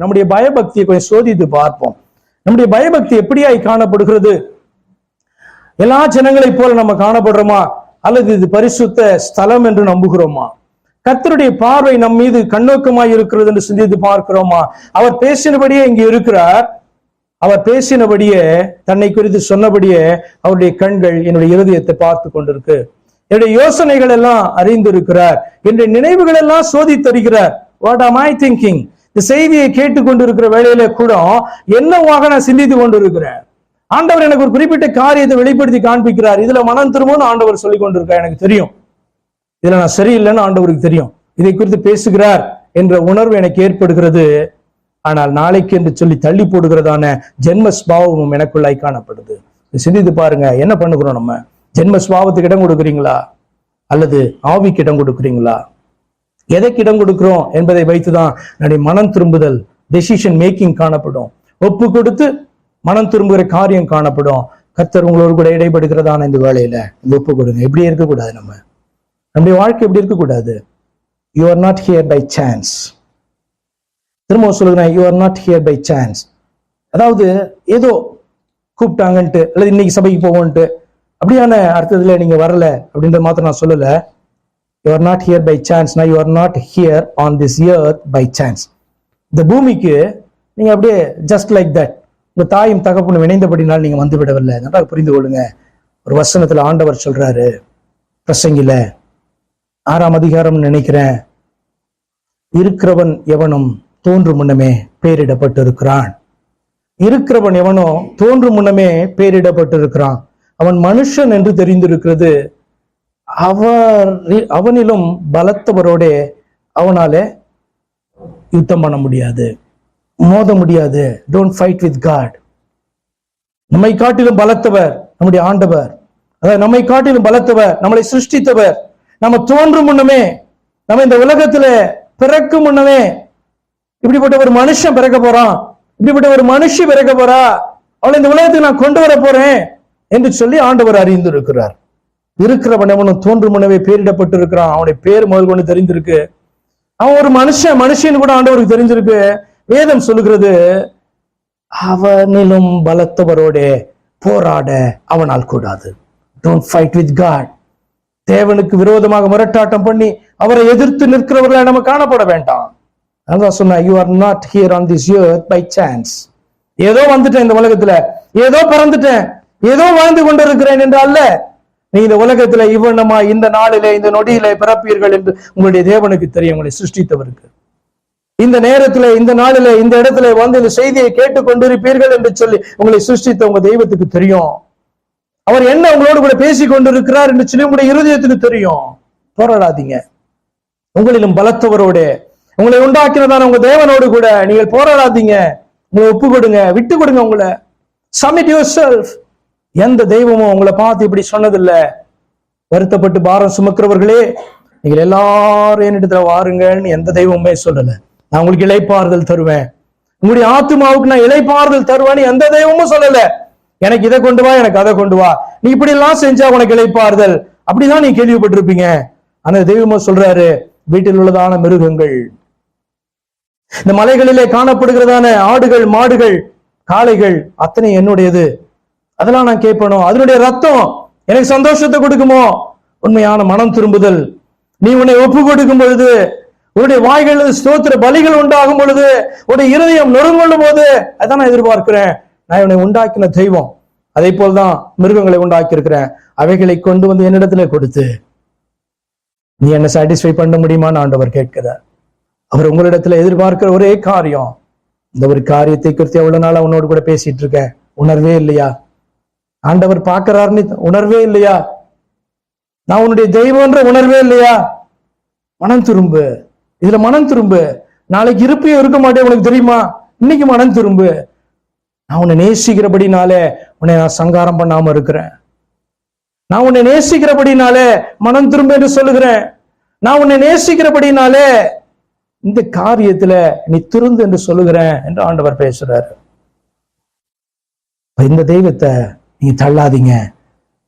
நம்முடைய பயபக்தியை கொஞ்சம் சோதித்து பார்ப்போம். நம்முடைய பயபக்தி எப்படியாய் காணப்படுகிறது? எல்லா ஜனங்களைப் போல நம்ம காணப்படுறோமா? அல்லது இது பரிசுத்த ஸ்தலம் என்று நம்புகிறோமா? கர்த்தருடைய பார்வை நம் மீது கண்ணோக்கமாய் இருக்கிறது என்று சிந்தித்து பார்க்கிறோமா? அவர் பேசினபடியே இங்கு இருக்கிறார். அவர் பேசினபடியே தன்னை குறித்து சொன்னபடியே அவருடைய கண்கள் என்னுடைய இருதயத்தை பார்த்து கொண்டிருக்கு. என்னுடைய யோசனைகள் எல்லாம் அறிந்திருக்கிறார். என்னுடைய நினைவுகள் எல்லாம் சோதித்தருகிறார் வாட் ஆம் ஐ திங்கிங் இந்த செய்தியை கேட்டுக்கொண்டிருக்கிற வேலையில கூட என்னவாக நான் சிந்தித்து கொண்டிருக்கிறேன் ஆண்டவர் எனக்கு ஒரு குறிப்பிட்ட காரியத்தை வெளிப்படுத்தி காண்பிக்கிறார். இதுல மனம் திரும்பவும் ஆண்டவர் சொல்லிக் கொண்டிருக்கார் எனக்கு தெரியும். இதுல நான் சரியில்லைன்னு ஆண்டவருக்கு தெரியும். இதை குறித்து பேசுகிறார் என்ற உணர்வு எனக்கு ஏற்படுகிறது. ஆனால் நாளைக்கு என்று சொல்லி தள்ளி போடுகிறதான ஜென்ம ஸ்பாவமும் எனக்குள்ளாய் காணப்படுது. சிந்தித்து பாருங்க. என்ன பண்ணுகிறோம் நம்ம? ஜென்ம ஸ்பாவத்துக்கு இடம் கொடுக்குறீங்களா? அல்லது ஆவிக்கு இடம் கொடுக்குறீங்களா? எதைக்கு இடம் கொடுக்கிறோம் என்பதை வைத்துதான் நம்முடைய மனம் திரும்புதல் டெசிஷன் மேக்கிங் காணப்படும். ஒப்பு கொடுத்து மனம் திரும்புகிற காரியம் காணப்படும். கர்த்தர் உங்களோடு கூட இடைப்படுகிறதான இந்த வேலையில ஒப்பு கொடுங்க. இப்படி இருக்கக்கூடாது நம்ம. நம்முடைய வாழ்க்கை இப்படி இருக்கக்கூடாது. You are not here by chance திரும்ப சொல்லுகிறேன் you are not here by chance அதாவது ஏதோ கூப்பிட்டாங்கன்ட்டு அல்லது இன்னைக்கு சபைக்கு போவோன்ட்டு அப்படியான அர்த்தத்துல நீங்க வரல அப்படின்றத மாத்திரம் நான் சொல்லலை. You are not here by chance you are not here on this year by chance இந்த பூமிக்கு நீங்க அப்படியே ஜஸ்ட் லைக் தட் இந்த தாயும் தகப்பனும் இணைந்தபடினால் நீங்க வந்து விடவில்லை. நன்றாக புரிந்து கொள்ளுங்க. ஒரு வசனத்துல ஆண்டவர் சொல்றாரு. பிரசங்கில ஆறாம் அதிகாரம் நினைக்கிறேன். இருக்கிறவன் எவனும் தோன்றும் முன்னமே பேரிடப்பட்டிருக்கிறான். இருக்கிறவன் எவனோ தோன்றும் முன்னமே பேரிடப்பட்டிருக்கிறான். அவன் மனுஷன் என்று தெரிந்திருக்கிறது. அவர் அவனிலும் பலத்தவரோடே அவனால யுத்தம் பண்ண முடியாது மோத முடியாது. டோன்ட் ஃபைட் வித் காட் நம்மை காட்டிலும் பலத்தவர் நம்முடைய ஆண்டவர். அதாவது நம்மை காட்டிலும் பலத்தவர் நம்மளை சிருஷ்டித்தவர். நம்ம தோன்றும் முன்னமே நம்ம இந்த உலகத்துல பிறக்கும் முன்னமே இப்படிப்பட்ட ஒரு மனுஷன் பிறக்க போறான். இப்படிப்பட்ட ஒரு மனுஷி பிறக்க போறா. அவளை இந்த உலகத்துக்கு நான் கொண்டு வர போறேன் என்று சொல்லி ஆண்டவர் அறிந்திருக்கிறார். இருக்கிறவனவனும் இருக்கிறவன் எவனும் தோன்றும் பேரிடப்பட்டு இருக்கிறான் அவனுடைய பேர் முதல் கொண்டு தெரிஞ்சிருக்கு அவன் ஒரு மனுஷன் மனுஷன் கூட ஆண்டவருக்கு தெரிஞ்சிருக்கு. வேதம் சொல்லுகிறது அவனிலும் பலத்தவரோட போராட அவனால் கூடாது. டோன்ட் ஃபைட் வித் காட் தேவனுக்கு விரோதமாக முரட்டாட்டம் பண்ணி அவரை எதிர்த்து நிற்கிறவர்களை நம்ம காணப்பட வேண்டாம். அதான் சொன்ன you are not here on this year by chance ஏதோ வந்துட்டேன் இந்த உலகத்துல. ஏதோ பிறந்துட்டேன். ஏதோ வாழ்ந்து கொண்டிருக்கிறேன் என்று அல்ல. நீ இந்த உலகத்துல இவ்வண்ணமா இந்த நாளிலே இந்த நொடியிலே பிறப்பீர்கள் என்று உங்களுடைய தேவனுக்கு தெரியும் உங்களை சிருஷ்டித்தவருக்கு. இந்த நேரத்துல இந்த நாளில இந்த இடத்துல வந்து இந்த செய்தியை கேட்டுக் கொண்டிருப்பீர்கள் என்று சொல்லி உங்களை சிருஷ்டித்த உங்க தெய்வத்துக்கு தெரியும். அவர் என்ன உங்களோடு கூட பேசி கொண்டிருக்கிறார் என்று சொல்லி உங்களுடைய இருதயத்துக்கு தெரியும். போராடாதீங்க. உங்களிலும் பலத்தவரோடு உங்களை உண்டாக்கினதான உங்க தேவனோடு கூட நீங்கள் போராடாதீங்க. உங்களை ஒப்பு கொடுங்க விட்டு கொடுங்க உங்களை. சமிட் யுவர் செல்ஃப் எந்த தெய்வமும் உங்களை பார்த்து இப்படி சொன்னதில்ல. வருத்தப்பட்டு பாரம் சுமக்கிறவர்களே நீங்கள் எல்லாரும் என்னிடத்துல வாருங்கன்னு எந்த தெய்வமுமே சொல்லல. நான் உங்களுக்கு இளைப்பாறுதல் தருவேன். உங்களுடைய ஆத்மாவுக்கு நான் இளைப்பாறுதல் தருவேன்னு எந்த தெய்வமும் சொல்லல. எனக்கு இதை கொண்டு வா எனக்கு அதை கொண்டு வா. நீ இப்படி எல்லாம் செஞ்சா உனக்கு இளைப்பாறுதல். அப்படிதான் நீ கேள்விப்பட்டிருப்பீங்க. அந்த தெய்வமா சொல்றாரு வீட்டில் உள்ளதான மிருகங்கள். இந்த மலைகளிலே காணப்படுகிறதான ஆடுகள் மாடுகள் காளைகள் அத்தனை என்னுடையது. அதெல்லாம் நான் கேட்பணும் அதனுடைய ரத்தம் எனக்கு சந்தோஷத்தை கொடுக்குமோ? உண்மையான மனம் திரும்புதல். நீ உன்னை ஒப்பு கொடுக்கும் பொழுது உன்னுடைய வாய்களில் ஸ்தோத்திர பலிகள் உண்டாகும் பொழுது உன்னுடைய இருதயம் நொறுங்கொள்ளும் போது அதான் நான் எதிர்பார்க்கிறேன். நான் இவனை உண்டாக்கின தெய்வம். அதே போல்தான் மிருகங்களை உண்டாக்கி இருக்கிறேன் அவைகளை கொண்டு வந்து என்னிடத்துல கொடுத்து நீ என்ன சாட்டிஸ்ஃபை பண்ண முடியுமான்னு ஆண்டவர் கேட்கிறார். அவர் உங்களிடத்துல எதிர்பார்க்கிற ஒரே காரியம் இந்த ஒரு காரியத்தை குறித்து எவ்வளவு நாளா உன்னோடு கூட பேசிட்டு இருக்கேன். உணர்வே இல்லையா? ஆண்டவர் பார்க்கிறாருன்னு உணர்வே இல்லையா? நான் உன்னுடைய தெய்வம்ன்ற உணர்வே இல்லையா? மனம் திரும்பு. இதுல மனம் திரும்பு. நாளைக்கு இருப்பையும் இருக்க மாட்டேன் உனக்கு தெரியுமா? இன்னைக்கு மனம் திரும்பு. நான் உன்னை நேசிக்கிறபடினாலே உன்னை நான் சங்காரம் பண்ணாம இருக்கிறேன். நான் உன்னை நேசிக்கிறபடினாலே மனம் திரும்ப என்று சொல்லுகிறேன். நான் உன்னை நேசிக்கிறபடினாலே இந்த காரியத்துல நீ திருந்து என்று சொல்லுகிறேன் என்று ஆண்டவர் பேசுறாரு. இந்த தெய்வத்தை நீங்க தள்ளாதீங்க.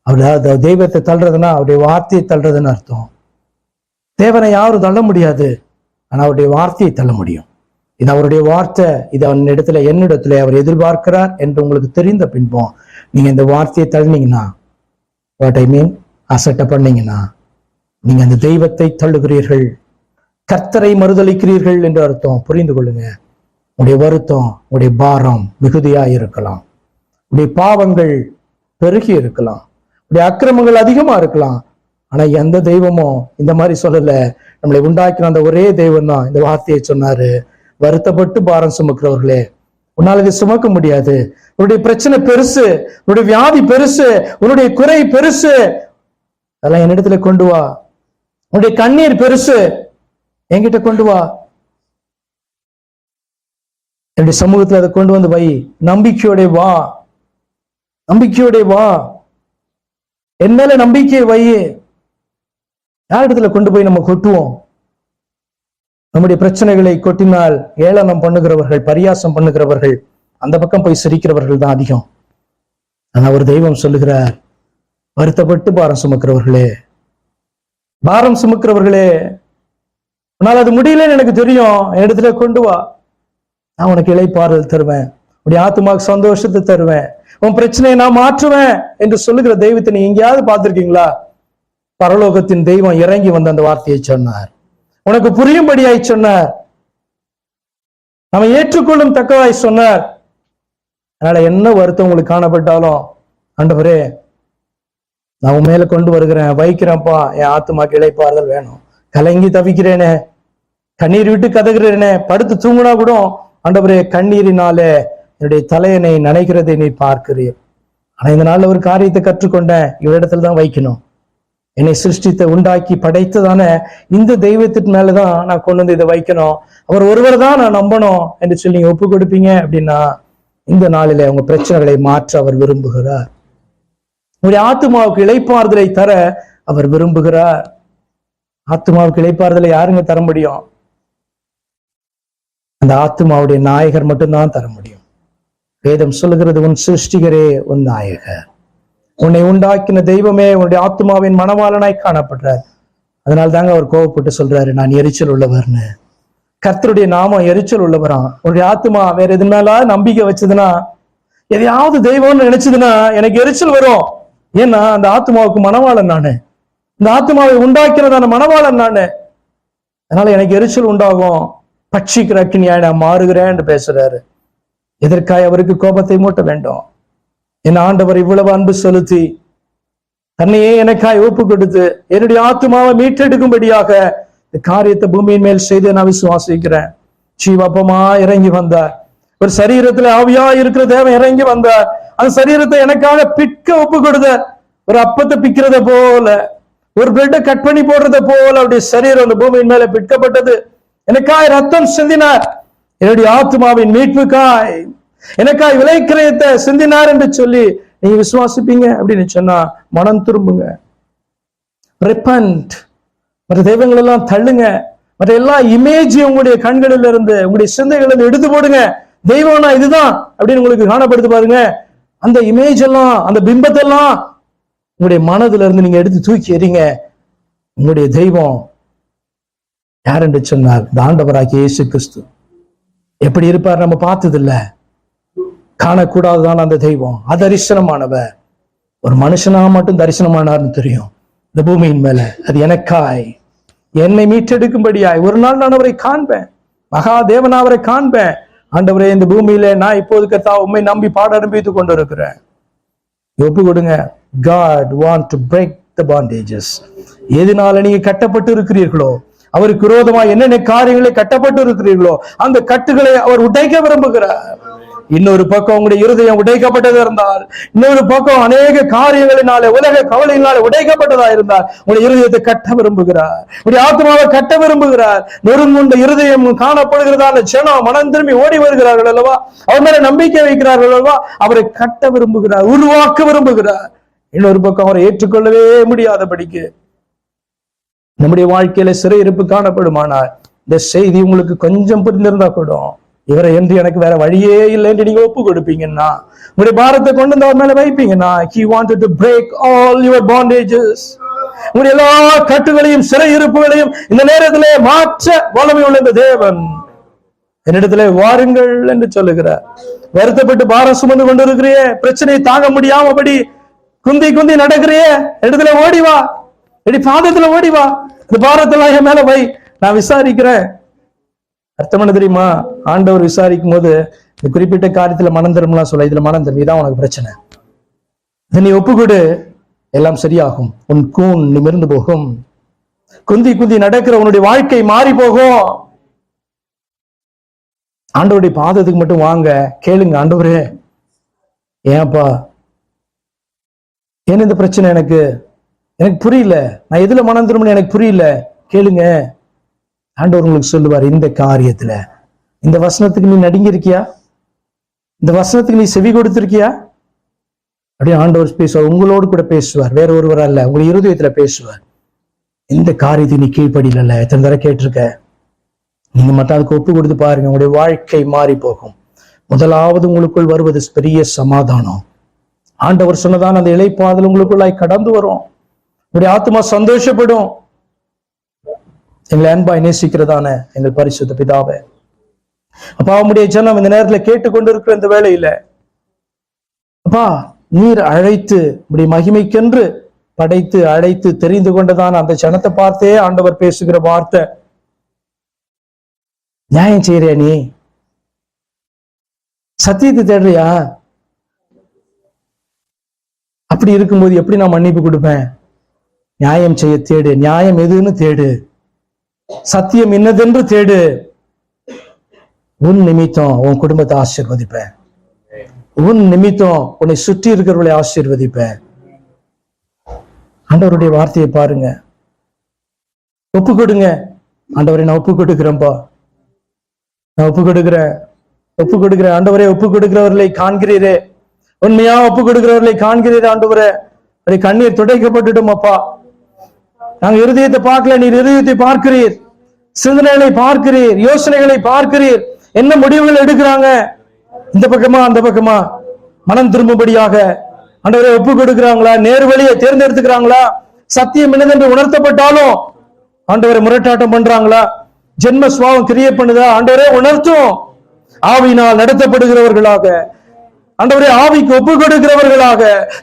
அவர் தெய்வத்தை தள்ளுறதுன்னா அவருடைய வார்த்தையை தள்ளுறதுன்னு அர்த்தம். தேவனை யாரும் தள்ள முடியாது. ஆனால் அவருடைய வார்த்தையை தள்ள முடியும். இது அவருடைய வார்த்தை. இது அவன் இடத்துல என்னிடத்துல அவர் எதிர்பார்க்கிறார் என்று உங்களுக்கு தெரிந்த பின்போம் நீங்க இந்த வார்த்தையை தள்ளினீங்கன்னா வாட் ஐ மீன் அசட்டை பண்ணீங்கன்னா நீங்க அந்த தெய்வத்தை தள்ளுகிறீர்கள். கர்த்தரை மறுதளிக்கிறீர்கள் என்று அர்த்தம். புரிந்து கொள்ளுங்க. உடைய வருத்தம் உடைய பாரம் மிகுதியாக இருக்கலாம். உடைய பாவங்கள் பெருகி இருக்கலாம். இப்படி அக்கிரமங்கள் அதிகமா இருக்கலாம். ஆனா எந்த தெய்வமும் இந்த மாதிரி சொல்லல. நம்மளை உண்டாக்கின அந்த ஒரே தெய்வம் தான் இந்த வார்த்தையை சொன்னாரு. வருத்தப்பட்டு பாரம் சுமக்கிறவர்களே உன்னால் இதை சுமக்க முடியாது. உன்னுடைய பிரச்சனை பெருசு. உன்னுடைய வியாதி பெருசு. உன்னுடைய குறை பெருசு. அதெல்லாம் என்னிடத்துல கொண்டு வா. உன்னுடைய கண்ணீர் பெருசு. என்கிட்ட கொண்டு வா. என்னுடைய சமூகத்துல அதை கொண்டு வந்து வை. நம்பிக்கையோட வா. நம்பிக்கையோட வா. என் மேல நம்பிக்கை வையே யார் இடத்துல கொண்டு போய் நம்ம கொட்டுவோம்? நம்முடைய பிரச்சனைகளை கொட்டினால் ஏளனம் பண்ணுகிறவர்கள் பரியாசம் பண்ணுகிறவர்கள் அந்த பக்கம் போய் சிரிக்கிறவர்கள் தான் அதிகம். ஆனா ஒரு தெய்வம் சொல்லுகிறார் வருத்தப்பட்டு பாரம் சுமக்கிறவர்களே. பாரம் சுமக்கிறவர்களே உன்னால் அது முடியலன்னு எனக்கு தெரியும். என் இடத்துல கொண்டு வா. நான் உனக்கு இலைப்பாறுதல் தருவேன். உடைய ஆத்மாவுக்கு சந்தோஷத்தை தருவேன். உன் பிரச்சனையை நான் மாற்றுவேன் என்று சொல்லுகிற தெய்வத்தை நீ எங்கேயாவது பார்த்திருக்கீங்களா? பரலோகத்தின் தெய்வம் இறங்கி வந்த அந்த வார்த்தையை சொன்னார். உனக்கு புரியும்படியாய் சொன்னார். நம்ம ஏற்றுக்கொள்ளும் தக்கவாய் சொன்னார். அதனால என்ன வருத்தம் உங்களுக்கு காணப்பட்டாலும் ஆண்டவரே நான் உன் மேல கொண்டு வருகிறேன். வைக்கிறேன்ப்பா. என் ஆத்துமாக்கு இழைப்பாறுதல் வேணும். கலங்கி தவிக்கிறேனே. கண்ணீர் விட்டு கதகிறேனே. படுத்து தூங்குனா கூட ஆண்டவரே கண்ணீரினாலே என்னுடைய தலையனை நினைக்கிறதை நீ பார்க்கிறீர். ஆனா இந்த நாள்ல ஒரு காரியத்தை கற்றுக்கொண்டேன் இவரிடத்துல தான் வைக்கணும். என்னை சிருஷ்டித்த உண்டாக்கி படைத்ததான இந்த தெய்வத்தின் மேலதான் நான் கொண்டு வந்து இதை வைக்கணும். அவர் ஒருவர் தான் நான் நம்பணும் என்று சொல்லி ஒப்பு கொடுப்பீங்க அப்படின்னா இந்த நாளிலே உங்க பிரச்சனைகளை மாற்ற அவர் விரும்புகிறார். உங்களுடைய ஆத்மாவுக்கு இளைப்பாறுதலை தர அவர் விரும்புகிறார். ஆத்மாவுக்கு இளைப்பாறுதலை யாருங்க தர முடியும்? அந்த ஆத்மாவுடைய நாயகர் மட்டும்தான் தர முடியும். வேதம் சொல்லுகிறது உன் சிருஷ்டிகரே உன் நாயகர் உன்னை உண்டாக்கின தெய்வமே உன்னுடைய ஆத்மாவின் மனவாளனாய் காணப்படுறார். அதனால தாங்க அவர் கோவப்பட்டு சொல்றாரு நான் எரிச்சல் உள்ளவர்னு. கர்த்தருடைய நாமம் எரிச்சல் உள்ளவராம். உன்னுடைய ஆத்மா வேற எது மேல நம்பிக்கை வச்சதுன்னா எதையாவது தெய்வம்னு நினைச்சதுன்னா எனக்கு எரிச்சல் வரும். ஏன்னா அந்த ஆத்மாவுக்கு மனவாளன் நானு. இந்த ஆத்மாவை உண்டாக்கிறதான மனவாளன் நானு. அதனால எனக்கு எரிச்சல் உண்டாகும். பட்சிக்கிற அக்கினியாய் நான் மாறுகிறேன் பேசுறாரு. எதற்காய் அவருக்கு கோபத்தை மூட்ட வேண்டும்? என் ஆண்டவர் இவ்வளவு அன்பு செலுத்தி தன்னையே எனக்காய் ஒப்பு கொடுத்து என்னுடைய ஆத்மாவை மீட்டெடுக்கும்படியாக இந்த காரியத்தை பூமியின் மேல் செய்து நான் விசுவாசிக்கிறேன். ஜீவப்பமா இறங்கி வந்தார். ஒரு சரீரத்துல ஆவியா இருக்கிற தேவன் இறங்கி வந்தார். அந்த சரீரத்தை எனக்காக பிற்க ஒப்பு கொடுத்தார் ஒரு அப்பத்தை பிக்கிறத போல ஒரு பிரெட்டை கட் பண்ணி போடுறத போல அவருடைய சரீரம் அந்த பூமியின் மேல பிற்கப்பட்டது எனக்காக ரத்தம் சிந்தினார். என்னுடைய ஆத்மாவின் மீட்புக்காய். எனக்காய் விலைக்கிரயத்தை சிந்தினார் என்று சொல்லி நீங்க விசுவாசிப்பீங்க அப்படின்னு சொன்னா மனம் திரும்புங்க. Repent. மற்ற தெய்வங்கள் எல்லாம் தள்ளுங்க. மற்ற எல்லா இமேஜ் உங்களுடைய கண்களில் இருந்து உங்களுடைய சிந்தைகள் இருந்து எடுத்து போடுங்க. தெய்வம்னா இதுதான் அப்படின்னு உங்களுக்கு காணப்படுத்து பாருங்க. அந்த இமேஜ் எல்லாம் அந்த பிம்பத்தெல்லாம் உங்களுடைய மனதுல இருந்து நீங்க எடுத்து தூக்கி எறிங்க. உங்களுடைய தெய்வம் யார் என்று சொன்னார் இந்த இயேசு கிறிஸ்து. எப்படி இருப்பார் நம்ம பார்த்ததில்ல. காணக்கூடாதுதான் அந்த தெய்வம். அதரிசனமானவர் ஒரு மனுஷனா மட்டும் தரிசனமானார்னு தெரியும். இந்த பூமியின் மேல. அது எனக்காய். என்னை மீட்டெடுக்கும்படியாய். ஒரு நாள் நான் அவரை காண்பேன். மகாதேவனா அவரை காண்பேன். ஆண்டவரே இந்த பூமியில நான் இப்போது கத்தா உண்மை நம்பி பாட அனுபவித்துக் கொண்டு இருக்கிறேன் ஒப்பு கொடுங்க. God want to break the bandages எதனால நீங்க கட்டப்பட்டு இருக்கிறீர்களோ அவருக்கு விரோதமா என்னென்ன காரியங்களை கட்டப்பட்டு இருக்கிறீர்களோ அந்த கட்டுகளை அவர் உடைக்க விரும்புகிறார். இன்னொரு பக்கம் உங்களுடைய இருதயம் உடைக்கப்பட்டதா இருந்தால் இன்னொரு பக்கம் அநேக காரியங்களினாலே உலக கவலையினாலே உடைக்கப்பட்டதா இருந்தால் உங்களுடைய இருதயத்தை கட்ட விரும்புகிறார். உங்களுடைய ஆத்மாவை கட்ட விரும்புகிறார். நொறுங்குண்ட இருதயம் காணப்படுகிறதான ஜனம் மனம் திரும்பி ஓடி வருகிறார்கள் அல்லவா? அவர் மேல நம்பிக்கை வைக்கிறார்கள் அல்லவா? அவரை கட்ட விரும்புகிறார் உருவாக்க விரும்புகிறார். இன்னொரு பக்கம் அவரை ஏற்றுக்கொள்ளவே முடியாதபடிக்கு நம்முடைய வாழ்க்கையில சிறையிருப்பு காணப்படுமானால் இந்த செய்தி உங்களுக்கு கொஞ்சம் புரிந்திருந்தா கூட இவரை என்று எனக்கு வேற வழியே இல்லை என்று நீங்க ஒப்பு கொடுப்பீங்கன்னா உங்களுடைய பாரத்தை கொண்டு வந்து அவர் மேல வைப்பீங்கன்னா he wanted to break all your bandages உங்களுடைய எல்லா கட்டுகளையும் சிறையிருப்புகளையும் இந்த நேரத்திலே மாற்ற வல்லமை உள்ள இந்த தேவன். என்னிடத்துல வாருங்கள் என்று சொல்லுகிறார் வருத்தப்பட்டு பாரம் சுமந்து கொண்டிருக்கிறியே பிரச்சனையை தாங்க முடியாமபடி குந்தி குந்தி நடக்கிறியே இடத்துல ஓடி வா. எடி பாதத்துல ஓடி வா. இந்த பாரத்தெல்லாம் என் மேல வை. நான் விசாரிக்கிறேன். அர்த்தம் என்ன தெரியுமா? ஆண்டவர் விசாரிக்கும் போது இந்த குறிப்பிட்ட காரியத்துல மனம் தரும்லாம் சொல்ல இதுல மனம் தரும் உனக்கு பிரச்சனை. இதை நீ ஒப்புக்கொடு. எல்லாம் சரியாகும். உன் கூன் நிமிர்ந்து போகும். குந்தி குந்தி நடக்கிற உன்னுடைய வாழ்க்கை மாறி போகும். ஆண்டவருடைய பாதத்துக்கு மட்டும் வாங்க. கேளுங்க ஆண்டவரே. ஏன்ப்பா ஏன் இந்த பிரச்சனை எனக்கு? எனக்கு புரியல. நான் எதுல மனம் திரும்பணும் எனக்கு புரியல. கேளுங்க. ஆண்டவர் உங்களுக்கு சொல்லுவார் இந்த காரியத்துல. இந்த வசனத்துக்கு நீ நடுங்கி இருக்கியா இந்த வசனத்துக்கு நீ செவி கொடுத்திருக்கியா? அப்படியே ஆண்டவர் பேசுவார். உங்களோடு கூட பேசுவார். வேற ஒருவர் அல்ல. உங்க இருதயத்துல பேசுவார். இந்த காரியத்தை நீ கீழ்ப்படியில எத்தனை தடவை கேட்டிருக்க? நீங்க மட்டும் அதுக்கு ஒப்பு கொடுத்து பாருங்க. உங்களுடைய வாழ்க்கை மாறி போகும். முதலாவது உங்களுக்குள் வருவது பெரிய சமாதானம். ஆண்டவர் சொன்னதான் அந்த இலைப்பாதல் உங்களுக்குள்ளாய் கடந்து வரும். உடைய ஆத்மா சந்தோஷப்படும். எங்களை அன்பாய் நேசிக்கிறதான எங்கள் பரிசுத்த பிதாவை. அப்பா உம்முடைய ஜனம் இந்த நேரத்துல கேட்டுக்கொண்டிருக்கிற இந்த வேலையில அப்பா நீர் அழைத்து உடைய மகிமைக்கென்று படைத்து அழைத்து தெரிந்து கொண்டதான அந்த ஜனத்தை பார்த்தே ஆண்டவர் பேசுகிற வார்த்தை. நியாயம் செய்யறியா நீ? சத்தியத்தை தேடுறியா? அப்படி இருக்கும்போது எப்படி நான் மன்னிப்பு கொடுப்பேன்? நியாயம் செய்ய தேடு நியாயம் எதுன்னு தேடு. சத்தியம் என்னதென்று தேடு. உன் நிமித்தம் உன் குடும்பத்தை ஆசீர்வதிப்பேன். உன் நிமித்தம் உன்னை சுற்றி இருக்கிறவர்களை ஆசீர்வதிப்பேன். ஆண்டவருடைய வார்த்தையை பாருங்க. ஒப்பு கொடுங்க ஆண்டவரை நான் ஒப்பு கொடுக்கிறேன்ப்பா நான் ஒப்பு கொடுக்கிறேன் ஒப்பு கொடுக்கிறேன் ஆண்டவரை ஒப்பு கொடுக்கிறவர்களை காண்கிறீரே. உண்மையா ஒப்பு கொடுக்கிறவர்களை காண்கிறீரே ஆண்டவரே. கண்ணீர் துடைக்கப்பட்டுட்டும் அப்பா. நாங்கள் இருதயத்தை பார்க்கல நீர் இருதயத்தை பார்க்கிறீர். சிந்தனைகளை பார்க்கிறீர் யோசனைகளை பார்க்கிறீர். என்ன முடிவுகள் எடுக்கிறாங்க? இந்த பக்கமா அந்த பக்கமா. மனம் திரும்பும்படியாக ஆண்டவரை ஒப்பு கொடுக்கிறாங்களா? நேர் வழியை தேர்ந்தெடுத்துக்கிறாங்களா? சத்தியம் என்னதென்று உணர்த்தப்பட்டாலும் ஆண்டவரை முரட்டாட்டம் பண்றாங்களா? ஜென்ம சுவாவம் கிரியேட் பண்ணுதா? ஆண்டவரே உணர்த்தும். ஆவினால் நடத்தப்படுகிறவர்களாக அண்டவரே ஆவிக்கு ஒப்பு கொடுக்கிறவர்களாக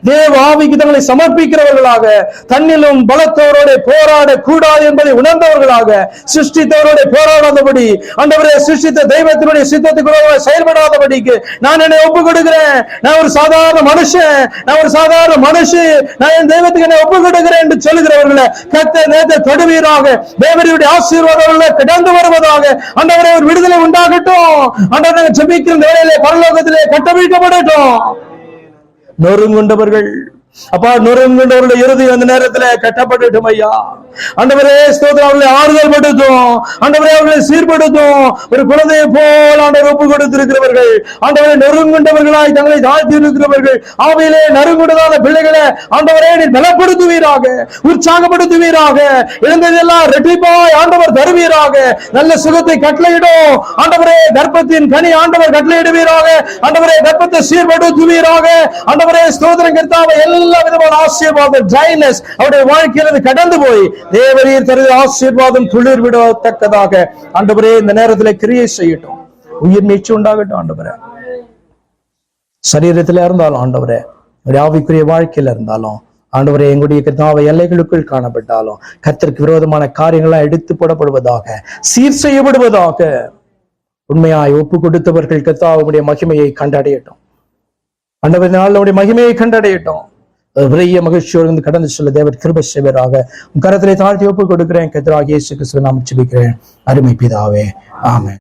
தேவ ஆவிக்கு தங்களை சமர்ப்பிக்கிறவர்களாக தன்னிலும் பலத்தவரோட போராட கூடாது என்பதை உணர்ந்தவர்களாக சிருஷ்டித்தவரோட போராடாதபடி அண்டவரே சிருஷ்டித்த தெய்வத்தினுடைய சித்தத்துக்குள்ள செயல்படாதபடிக்கு நான் என்னை ஒப்பு கொடுக்கிறேன் நான் ஒரு சாதாரண மனுஷன். நான் ஒரு சாதாரண மனுஷன் நான் என் தெய்வத்துக்கு என்னை ஒப்பு கொடுக்கிறேன் என்று சொல்லுகிறவர்களை கத்த நேத்த தடுவீராக தேவருடைய ஆசீர்வாதங்களை கிடந்து வருவதாக அண்டவரே ஒரு விடுதலை உண்டாகட்டும். ஆண்டவரை நாங்கள் ஜெபிக்கிற இந்த வேளையிலே கட்டவிழ்க்கப்படட்டும் நொறுங்குண்டவர்கள் அப்பா நொறுங்குண்டவருடைய இறுதி அந்த நேரத்துல கட்டப்பட்டுட்டும் ஐயா. ஆண்டவரே ஸ்தோத்திரம் அவர்களை ஆறுதல் படுத்தும் ஆண்டவரே அவர்களை சீர்படுத்தும். ஒரு குழந்தையை போல் ஆண்டவர் ஒப்பு கொடுத்திருக்கிறவர்கள். ஆண்டவரை நொறுங்குண்டவர்களாய் தங்களை தாழ்த்தி இருக்கிறவர்கள் ஆவையிலே நறுங்குண்டதான பிள்ளைகளை ஆண்டவரே நீ பலப்படுத்துவீராக உற்சாகப்படுத்துவீராக. இழந்ததெல்லாம் ரெட்டிப்பாய் ஆண்டவர் தருவீராக. நல்ல சுகத்தை கட்டளையிடும். ஆண்டவரே கர்ப்பத்தின் கனி ஆண்டவர் கட்டளையிடுவீராக. ஆண்டவரே கர்ப்பத்தை சீர்படுத்துவீராக. ஆண்டவரே ஸ்தோத்திரம் கர்த்தாவை எல்லா விதமான ஆசீர்வாதம் ட்ரைனஸ் அவருடைய வாழ்க்கையிலிருந்து கடந்து போய் தேவரீர் தருகிற ஆசீர்வாதம் குளிர் விடத்தக்கதாக ஆண்டவரே இந்த நேரத்தில் கிரியை செய்யட்டும். உயிர் நீச்சு உண்டாகட்டும் ஆண்டவரே. சரீரத்தில் இருந்தாலும் ஆண்டவரே உங்களுடைய ஆவிக்குரிய வாழ்க்கையில இருந்தாலும் ஆண்டவரே எங்களுடைய கர்த்தாவை எல்லைகளுக்குள் காணப்பட்டாலும் கத்திற்கு விரோதமான காரியங்களாம் எடுத்து போடப்படுவதாக சீர் செய்யப்படுவதாக உண்மையாய் ஒப்பு கொடுத்தவர்கள் கர்த்தாவுடைய மகிமையை கண்டடையட்டும். ஆண்டவர் நாளுடைய மகிமையை கண்டடையட்டும். பெரிய மகிழ்ச்சியோடு இருந்து கடந்து செல்ல தேவர் கிருப செய்வராக. உன் கரத்திலே தாழ்த்தி ஒப்பு கொடுக்கிறேன். கதிராக இயேசு கிறிஸ்துவ நாம் ஜெபிக்கிறேன். அருமை பிதாவே. ஆமே